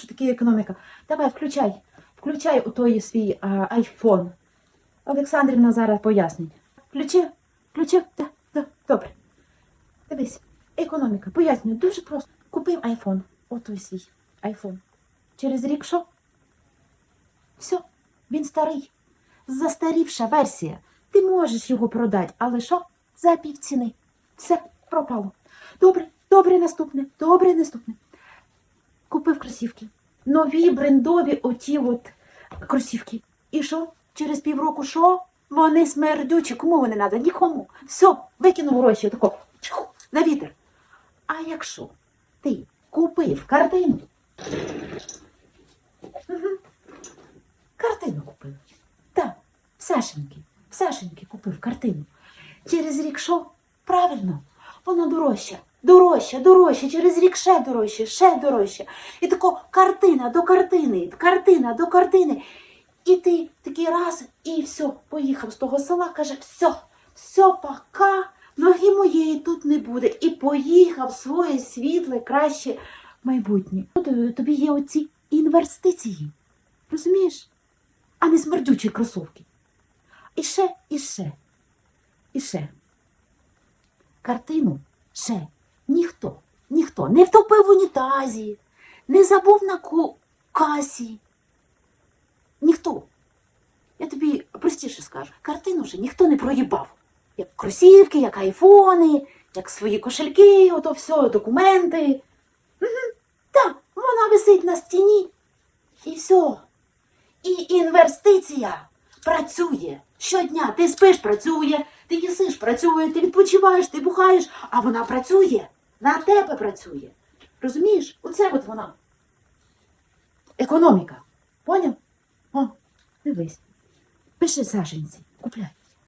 що таке економіка. Давай, включай, включай у той свій а, айфон. Олександрівна зараз пояснить. Включи, включи, так, так, добре. Дивись, економіка, пояснюю, дуже просто. Купив айфон, отой свій айфон. Через рік що? Все, він старий. Застарівша версія. Ти можеш його продати, але що? За півціни. Все, пропало. Добре, добре, наступне, добре, наступне. Купив кросівки. Нові брендові оті от кросівки. І що? Через півроку що? Вони смердючі. Кому вони треба? Нікому. Все, викинув гроші тако, на вітер. А якщо ти купив картину? Мгм. Картину купив. Так, Сашеньки, Сашеньки купив картину. Через рік що? Правильно, воно дорожче, дорожче, дорожче, через рік ще дорожче, ще дорожче. І тако картина до картини, картина до картини. І ти такий раз, і все, поїхав з того села, каже, все, все, пока, ноги моєї тут не буде. І поїхав своє світле, краще майбутнє. Е, Тобі є оці інвестиції, розумієш? А не смердючі кросовки. І ще, і ще, і ще. Картину ще ніхто, ніхто не втопив в унітазі, не забув на касі. Ніхто. Я тобі простіше скажу, картину вже ніхто не проїбав. Як кросівки, як айфони, як свої кошельки, ото все, документи. Угу. Так, вона висить на стіні. І все. І інвестиція працює. Щодня ти спиш, працює, ти їсиш, працює, ти відпочиваєш, ти бухаєш, а вона працює. На тебе працює. Розумієш? Оце от вона. Економіка. Поняв? О, дивись. Пиши саженці, купляй.